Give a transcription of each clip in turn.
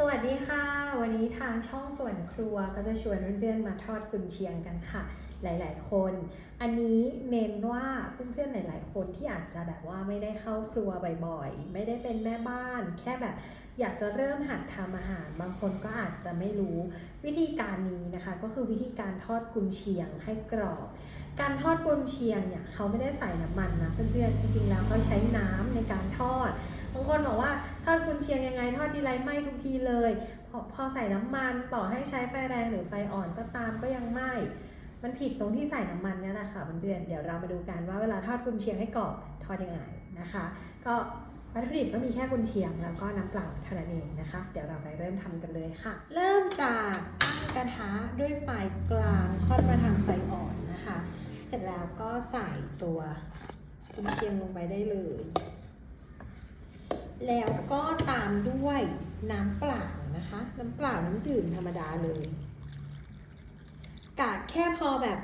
สวัสดีค่ะ วันนี้ทางช่องส่วนครัวก็จะชวนเพื่อนๆมาทอดกุนเชียงกันค่ะ หลาย ๆ คน อันนี้เน้นว่าเพื่อนๆหลาย ๆ คนที่อาจจะแบบว่าไม่ได้เข้าครัวบ่อยๆ ไม่ได้เป็นแม่บ้าน แค่แบบอยากจะเริ่มหัดทำอาหาร บางคนก็อาจจะไม่รู้วิธีการนี้นะคะ ก็คือวิธีการทอดกุนเชียงให้กรอบ การทอดกุนเชียงเนี่ยเขาไม่ได้ใส่น้ำมันนะเพื่อนๆจริง ๆ แล้วเขาใช้น้ำในการทอดบางคนบอกว่าทอดกุนเชียงยังไงทอดทีไรไหม้ทุกทีเลยพอพอใส่น้ำมันต่อให้ใช้ไฟแรงหรือไฟอ่อนก็ตามก็ยังไหม้ มันผิดตรงที่ใส่น้ำมันเนี่ยแหละค่ะเพื่อนๆเดี๋ยวเรามาดูกันว่าเวลาทอดกุนเชียงให้กรอบทอดยังไงนะคะ ก็วัตถุดิบก็มีแค่กุนเชียงแล้วก็น้ำเปล่าเท่านั้นเองนะคะ เดี๋ยวเราไปเริ่มทำกันเลยค่ะ เริ่มจากตั้งกระทะด้วยไฟกลางทอดมาทางไฟอ่อนนะคะ เสร็จแล้วก็ใส่ตัวกุนเชียงลงไปได้เลย แล้วก็ตามด้วยน้ำเปล่านะคะ น้ำเปล่าน้ำดื่มธรรมดาเลย กะแค่พอแบบ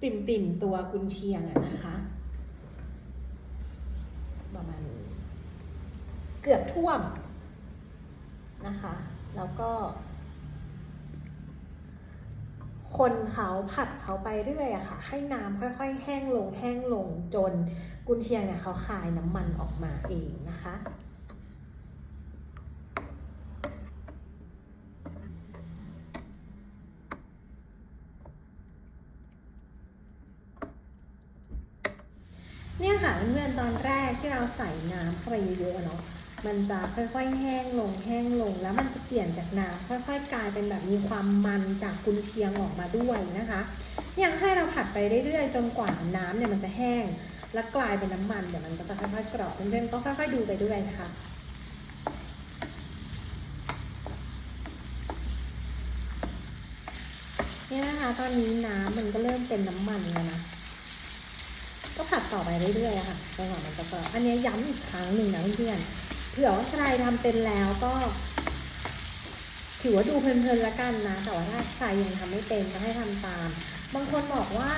ปริ่มปริมตัวกุนเชียงอะนะคะ ประมาณนี้เกือบท่วมนะคะ แล้วก็ คนเขาผัดเขาไปเรื่อยอะค่ะ ให้น้ำค่อยๆ แห้งลงแห้งลงจนกุนเชียงเนี่ยเขาคายน้ำมันออกมาเองนะคะ ค่ะเพื่อนๆตอนแรกที่เราใส่น้ำเข้าไปเยอะๆอะเนาะมันจะค่อยๆ แห้งลงแห้งลง แล้วมันจะเปลี่ยนจากน้ำค่อยๆ กลายเป็นแบบมีความมันจากกุนเชียงออกมาด้วยนะคะยังให้เราผัดไปเรื่อยๆ จนกว่าน้ำเนี่ยมันจะแห้ง แล้วกลายเป็นน้ำมันเดี๋ยวมันก็จะค่อยๆกรอบเพื่อนๆก็ค่อยๆดูไปด้วยนะคะเนี่ยนะคะตอนนี้น้ำมันก็เริ่มเป็นน้ำมันแล้วนะ ก็ผัดต่อไปเรื่อยๆค่ะจนกว่ามันจะกรอบอันนี้ย้ำอีกครั้งหนึ่งนะเพื่อนๆเผื่อว่าใครทำเป็นแล้วก็ถือว่าดูเพลินๆละกันนะ แต่ว่าถ้าใครยังทำไม่เป็นก็ให้ทำตาม บางคนบอกว่า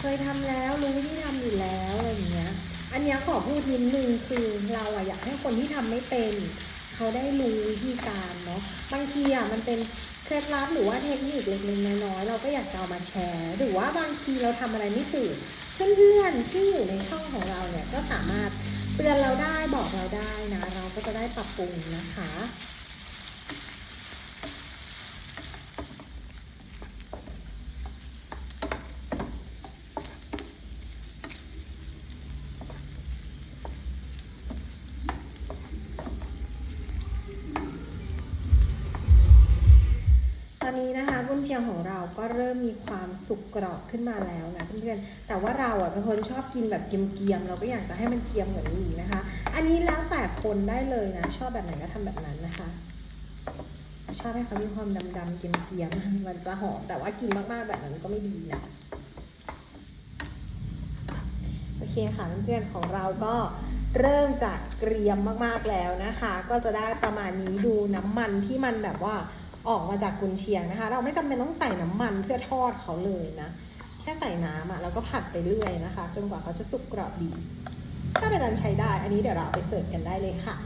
เคยทำแล้วรู้วิธีทำอยู่แล้วอะไรอย่างเงี้ย อันนี้ขอพูดนิดนึงคือเราอะอยากให้คนที่ทำไม่เป็น เขาได้รู้วิธีการเนาะบางทีอะมันเป็นเคล็ดลับหรือว่าเทคนิคเล็กๆน้อยๆเราก็อยากจะเอามาแชร์ หรือว่าบางทีเราทำอะไรไม่ถูก เพื่อนๆที่อยู่ในช่องของเราเนี่ยก็สามารถเตือนเราได้บอกเราได้นะ เราก็จะได้ปรับปรุงนะคะ ตอนนี้นะคะกุนเชียงของเราก็เริ่มมีความสุกกรอบขึ้นมาแล้วนะเพื่อนๆแต่ว่าเราอะเป็นคนชอบกินแบบเกียมๆเราก็อยากจะให้มันเกียมเหมือนนี้นะคะ อันนี้แล้วแต่คนได้เลยนะ ชอบแบบไหนก็ทำแบบนั้นนะคะ ชอบให้เขามีความดำๆเกียมๆมันจะหอมแต่ว่ากินมากๆแบบนั้นก็ไม่ดีนะโอเคค่ะเพื่อนๆของเราก็เริ่มจากเกรียมมากๆแล้วนะคะ ก็จะได้ประมาณนี้ดูน้ำมันที่มันแบบว่า ออกมาจากกุนเชียงนะคะ เราไม่จำเป็นต้องใส่น้ำมันเพื่อทอดเขาเลยนะ แค่ใส่น้ำอะแล้วก็ผัดไปเรื่อยนะคะ จนกว่าเขาจะสุกกรอบดี ถ้าเป็นอันใช้ได้ อันนี้เดี๋ยวเราไปเสิร์ฟกันได้เลยค่ะ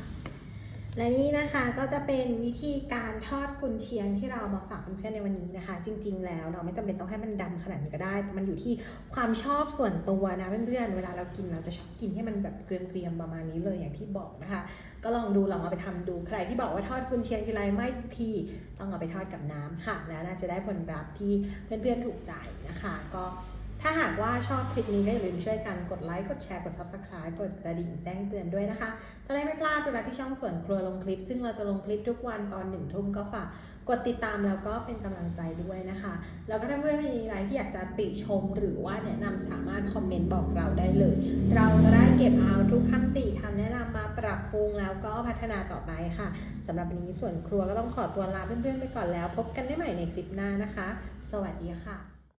และนี่นะคะก็จะเป็นวิธีการทอดกุนเชียงที่เรามาฝากเพื่อนๆในวันนี้นะคะ จริง ๆ แล้วเราไม่จำเป็นต้องให้มันดำขนาดนี้ก็ได้ มันอยู่ที่ความชอบส่วนตัวนะเพื่อนๆเวลาเรากินเราจะชอบกินให้มันแบบเกรียมๆประมาณนี้เลยอย่างที่บอกนะคะ ก็ลองดูลองเอาไปทำดูใครที่บอกว่าทอดกุนเชียงทีไรไม่ทีต้องเอาไปทอดกับน้ำค่ะแล้วน่าจะได้ผลลัพธ์ที่เพื่อนๆถูกใจนะคะ ก็ ถ้าหากว่าชอบคลิปนี้ก็อย่าลืมช่วยกันกดไลค์ กดแชร์ กด subscribe กดกระดิ่งแจ้งเตือนด้วยนะคะ จะได้ไม่พลาดเวลาที่ช่องส่วนครัวลงคลิป ซึ่งเราจะลงคลิปทุกวันตอนหนึ่งทุ่มก็ฝากกดติดตามแล้วก็เป็นกำลังใจด้วยนะคะ แล้วก็ถ้าเพื่อนมีอะไรที่อยากจะติชมหรือว่าแนะนำสามารถคอมเมนต์บอกเราได้เลย เราจะได้เก็บเอาทุกคำติคำแนะนำมาปรับปรุงแล้วก็พัฒนาต่อไปค่ะสำหรับวันนี้ส่วนครัวก็ต้องขอตัวลาเพื่อนๆไปก่อนแล้ว พบกันได้ใหม่ในคลิปหน้านะคะ สวัสดีค่ะ